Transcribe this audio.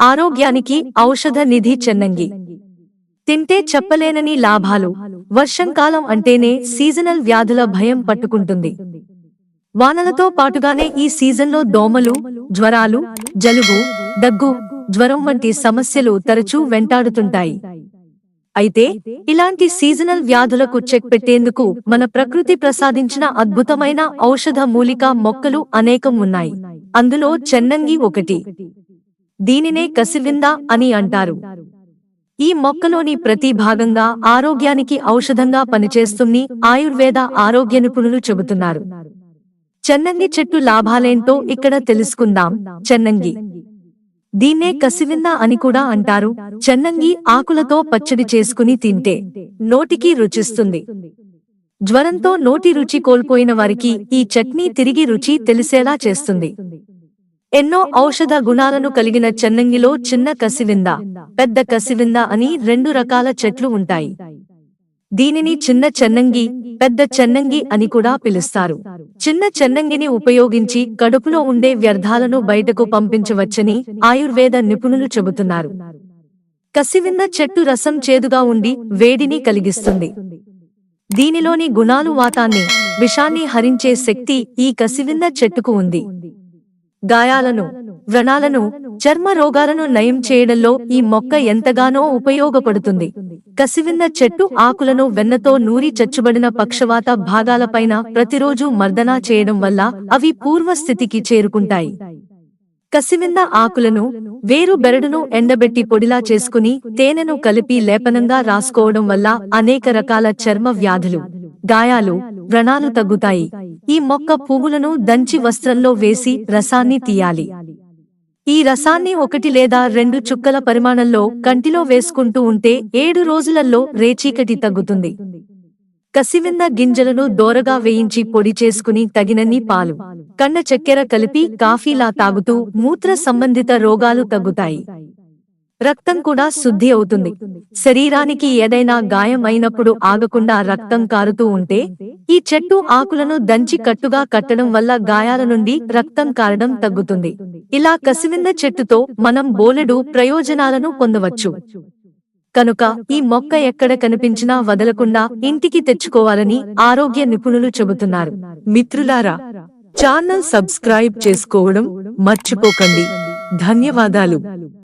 ఆరోగ్యానికి ఔషధ నిధి చెన్నంగి. తింటే చెప్పలేనని లాభాలు. వర్షంకాలం అంటేనే సీజనల్ వ్యాధుల భయం పట్టుకుంటుంది. వానలతో పాటుగానే ఈ సీజన్లో దోమలు జ్వరాలు జలుబు దగ్గు జ్వరం వంటి సమస్యలు తరచూ వెంటాడుతుంటాయి. అయితే ఇలాంటి సీజనల్ వ్యాధులకు చెక్ పెట్టేందుకు మన ప్రకృతి ప్రసాదించిన అద్భుతమైన ఔషధ మూలికా మొక్కలు అనేకం ఉన్నాయి. అందులో చెన్నంగి ఒకటి. దీనినే కసివింద అని అంటారు. ఈ మొక్కలోని ప్రతి భాగంగా ఆరోగ్యానికి ఔషధంగా పనిచేస్తుంది ఆయుర్వేద ఆరోగ్య నిపుణులు చెబుతున్నారు. చెన్నంగి చెట్టు లాభాలేంటో ఇక్కడ తెలుసుకుందాం. చెన్నంగి. దీన్నే కసివింద అని కూడా అంటారు. చెన్నంగి ఆకులతో పచ్చడి చేసుకుని తింటే నోటికి రుచిస్తుంది. జ్వరంతో నోటి రుచి కోల్పోయిన వారికి ఈ చట్నీ తిరిగి రుచి తెలిసేలా చేస్తుంది. ఎన్నో ఔషధ గుణాలను కలిగిన చెన్నంగిలో చిన్న కసివింద పెద్ద కసివింద అని రెండు రకాల చెట్లు ఉంటాయి. దీనిని చిన్న చెన్నంగి పెద్ద చెన్నంగి అని కూడా పిలుస్తారు. చిన్న చెన్నంగిని ఉపయోగించి కడుపులో ఉండే వ్యర్థాలను బయటకు పంపించవచ్చని ఆయుర్వేద నిపుణులు చెబుతున్నారు. కసివింద చెట్టు రసం చేదుగా ఉండి వేడిని కలిగిస్తుంది. దీనిలోని గుణాలు వాతాన్ని విషాన్ని హరించే శక్తి ఈ కసివింద చెట్టుకు ఉంది. గాయాలను వ్రణాలను చర్మ రోగాలను నయం చేయడంలో ఈ మొక్క ఎంతగానో ఉపయోగపడుతుంది. కసివింద చెట్టు ఆకులను వెన్నతో నూరి చచ్చుబడిన పక్షవాత భాగాలపైన ప్రతిరోజు మర్దనా చేయడం వల్ల అవి పూర్వస్థితికి చేరుకుంటాయి. కసివింద ఆకులను వేరు బెరడును ఎండబెట్టి పొడిలా చేసుకుని తేనెను కలిపి లేపనంగా రాసుకోవడం వల్ల అనేక రకాల చర్మ వ్యాధులు గాయాలు వ్రణాలు తగ్గుతాయి. ఈ మొక్క పువ్వులను దంచి వస్త్రంలో వేసి రసాన్ని తీయాలి. ఈ రసాన్ని ఒకటి లేదా రెండు చుక్కల పరిమాణంలో కంటిలో వేసుకుంటూ ఉంటే ఏడు రోజులలో రేచీకటి తగ్గుతుంది. కసివిన్న గింజలను దోరగా వేయించి పొడి చేసుకుని తగినన్ని పాలు కండ చక్కెర కలిపి కాఫీలా తాగుతూ మూత్ర సంబంధిత రోగాలు తగ్గుతాయి. రక్తం కూడా శుద్ధి అవుతుంది. శరీరానికి ఏదైనా గాయం అయినప్పుడు ఆగకుండా రక్తం కారుతూ ఉంటే ఈ చెట్టు ఆకులను దంచి కట్టుగా కట్టడం వల్ల గాయాల నుండి రక్తం కారడం తగ్గుతుంది. ఇలా కసివింద చెట్టుతో మనం బోలెడు ప్రయోజనాలను పొందవచ్చు. కనుక ఈ మొక్క ఎక్కడ కనిపించినా వదలకుండా ఇంటికి తెచ్చుకోవాలని ఆరోగ్య నిపుణులు చెబుతున్నారు. మిత్రులారా ఛానల్ సబ్స్క్రైబ్ చేసుకోవడం మర్చిపోకండి. ధన్యవాదాలు.